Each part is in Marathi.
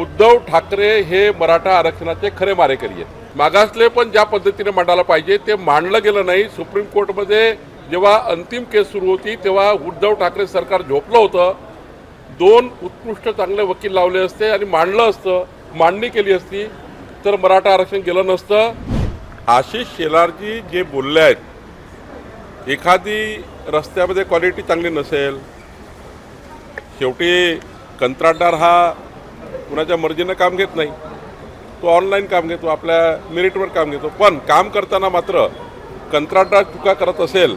उद्धव ठाकरे हे मराठा आरक्षणाचे खरे मारेकरी आहेत. मागासले पण ज्या पद्धतीने मांडायला पाहिजे ते मांडलं गेलं नाही. सुप्रीम कोर्टमध्ये जेव्हा अंतिम केस सुरू होती तेव्हा उद्धव ठाकरे सरकार झोपलं होतं. दोन उत्कृष्ट चांगले वकील लावले असते आणि मांडलं असतं मांडणी केली असती तर मराठा आरक्षण गेलं नसतं. आशिष शेलारजी जे बोलले आहेत एखादी रस्त्यामध्ये क्वालिटी चांगली नसेल शेवटी कंत्राटदार हा कुणाच्या मर्जीनं काम घेत नाही. तो ऑनलाईन काम घेतो आपल्या मेरिटवर काम घेतो. पण काम करताना मात्र कंत्राटदार चुका करत असेल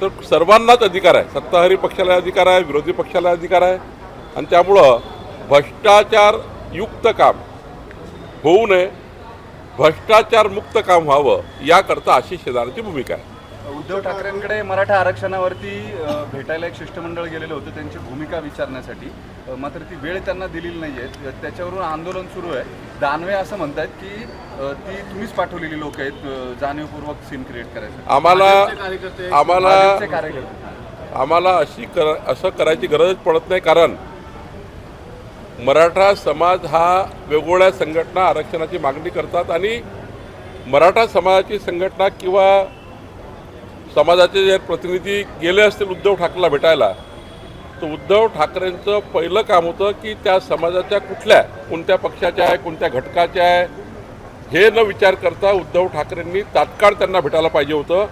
तर सर्वांनाच अधिकार आहे. सत्ताधारी पक्षाला अधिकार आहे विरोधी पक्षाला अधिकार आहे. आणि त्यामुळं भ्रष्टाचार युक्त काम होऊ नये भ्रष्टाचारमुक्त काम व्हावं याकरता आशिष शेजारची भूमिका आहे. उद्धव ठाकरेंकडे मराठा आरक्षणावरती भेटायला एक शिष्टमंडळ गेलेलं होतं त्यांची भूमिका विचारण्यासाठी. मात्र ती वेळ त्यांना दिलेली नाही आहे त्याच्यावरून आंदोलन सुरू आहे. दानवे असं म्हणतात की ती तुम्हीच पाठवलेली लोक आहेत जाणीवपूर्वक सीन क्रिएट करायसाठी. आम्हाला आम्हाला आम्हाला अशी कर असं करायची गरजच पडत नाही कारण मराठा समाज हा वेगवेगळ्या संघटना आरक्षणाची मागणी करतात आणि मराठा समाजाची संघटना किंवा समाजाचे जे प्रतिनिधी गेले असतील उद्धव ठाकरेला भेटायला तर उद्धव ठाकरेंचं पहिलं काम होतं की त्या समाजाच्या कुठल्या कोणत्या पक्षाच्या आहे कोणत्या घटकाच्या आहे हे न विचार करता उद्धव ठाकरेंनी तात्काळ त्यांना भेटायला पाहिजे होतं.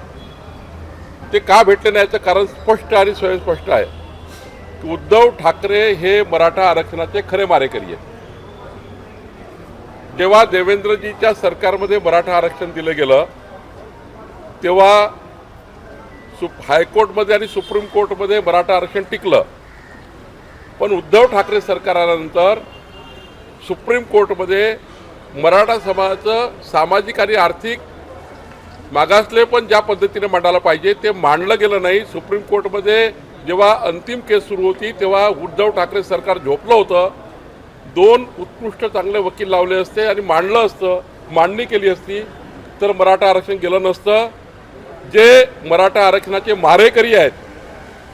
ते का भेटले नाही याचं कारण स्पष्ट आणि स्वयंस्पष्ट आहे. की उद्धव ठाकरे हे मराठा आरक्षणाचे खरे मारेकरी आहेत. जेव्हा देवेंद्रजीच्या सरकारमध्ये मराठा आरक्षण दिलं गेलं तेव्हा सुप हायकोर्टमध्ये आणि सुप्रीम कोर्टमध्ये मराठा आरक्षण टिकलं. पण उद्धव ठाकरे सरकार आल्यानंतर सुप्रीम कोर्टमध्ये मराठा समाजाचं सामाजिक आणि आर्थिक मागासले पण ज्या पद्धतीने मांडायला पाहिजे ते मांडलं गेलं नाही. सुप्रीम कोर्टमध्ये जेव्हा अंतिम केस सुरू होती तेव्हा उद्धव ठाकरे सरकार झोपलं होतं. दोन उत्कृष्ट चांगले वकील लावले असते आणि मांडलं असतं मांडणी केली असती तर मराठा आरक्षण गेलं नसतं. जे मराठा आरक्षणाचे मारेकरी आहेत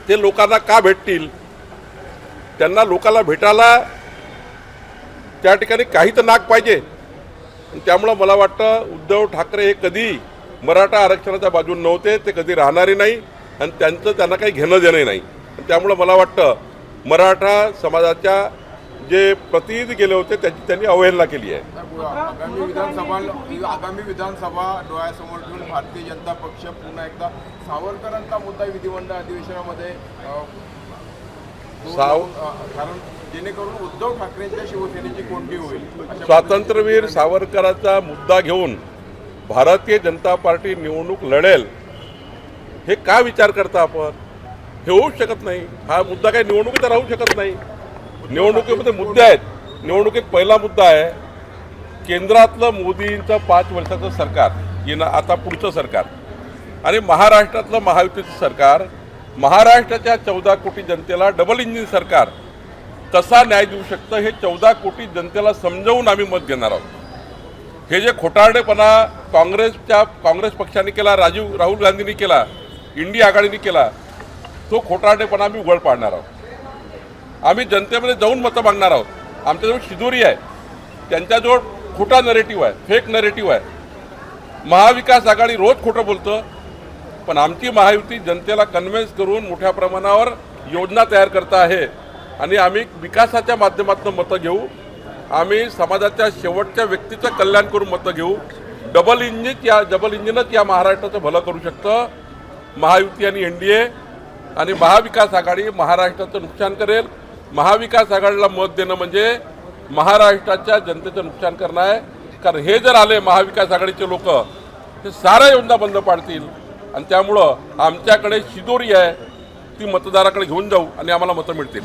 ते लोकांना का भेटतील? त्यांना लोकांना भेटायला त्या ठिकाणी काही तर नाक पाहिजे. त्यामुळं मला वाटतं उद्धव ठाकरे हे कधी मराठा आरक्षणाच्या बाजून नव्हते ते कधी राहणारे नाही आणि त्यांचं त्यांना काही घेणं देणं नाही. आणि त्यामुळं मला वाटतं मराठा समाजाच्या जे प्रतिनिधी गेले होते त्याची त्यांनी अवहेलना केली आहे. आगामी विधानसभा आगामी विधानसभा डोळ्यासमोर ठेवून भारतीय जनता पक्ष पुन्हा एकदा सावरकरांचा मुद्दा विधिमंडळ अधिवेशनामध्ये साव- कारण जेणेकरून उद्धव ठाकरेंच्या शिवसेनेची कोणती होईल. स्वातंत्र्यवीर सावरकरांचा मुद्दा घेऊन भारतीय जनता पार्टी निवडणूक लढेल हे का विचार करता आपण? हे होऊच शकत नाही. हा मुद्दा काही निवडणुकीचा राहू शकत नाही. निवडणुकीमध्ये मुद्दे आहेत. निवडणुकीत पहिला मुद्दा आहे केंद्रातलं मोदींचं पाच वर्षाचं सरकार येणं आता पुढचं सरकार. आणि महाराष्ट्रातलं महायुतीचं सरकार महाराष्ट्राच्या चौदा कोटी जनतेला डबल इंजिन सरकार कसा न्याय देऊ शकतं हे चौदा कोटी जनतेला समजवून आम्ही मत घेणार आहोत. हे जे खोटारडेपणा काँग्रेसच्या काँग्रेस पक्षाने केला राजीव राहुल गांधींनी केला इंडिया आघाडीने केला तो खोटारडेपणा आम्ही उघड पाडणार आहोत. आम्ही जनतेमध्ये जाऊन मतं मागणार आहोत. आमच्याजवळ शिदोरी आहे. त्यांच्याजवळ खोटा नरेटिव्ह आहे. फेक नरेटिव्ह आहे. महाविकास आघाडी रोज खोटं बोलतं. पण आमची महायुती जनतेला कन्व्हिन्स करून मोठ्या प्रमाणावर योजना तयार करता आहे. आणि आम्ही विकासाच्या माध्यमातून मतं घेऊ. आम्ही समाजाच्या शेवटच्या व्यक्तीचं कल्याण करून मतं घेऊ. डबल इंजिन या डबल इंजिनच या महाराष्ट्राचं भलं करू शकतं. महायुती आणि एन डी ए आणि महाविकास आघाडी महाराष्ट्राचं नुकसान करेल. महाविकास आघाडीला मत देणं म्हणजे महाराष्ट्राच्या जनतेचं नुकसान करणं आहे. कारण हे जर आले महाविकास आघाडीचे लोक ते साऱ्या योजना बंद पाडतील. आणि त्यामुळं आमच्याकडे शिदोरी आहे ती मतदाराकडे घेऊन जाऊ आणि आम्हाला मतं मिळतील.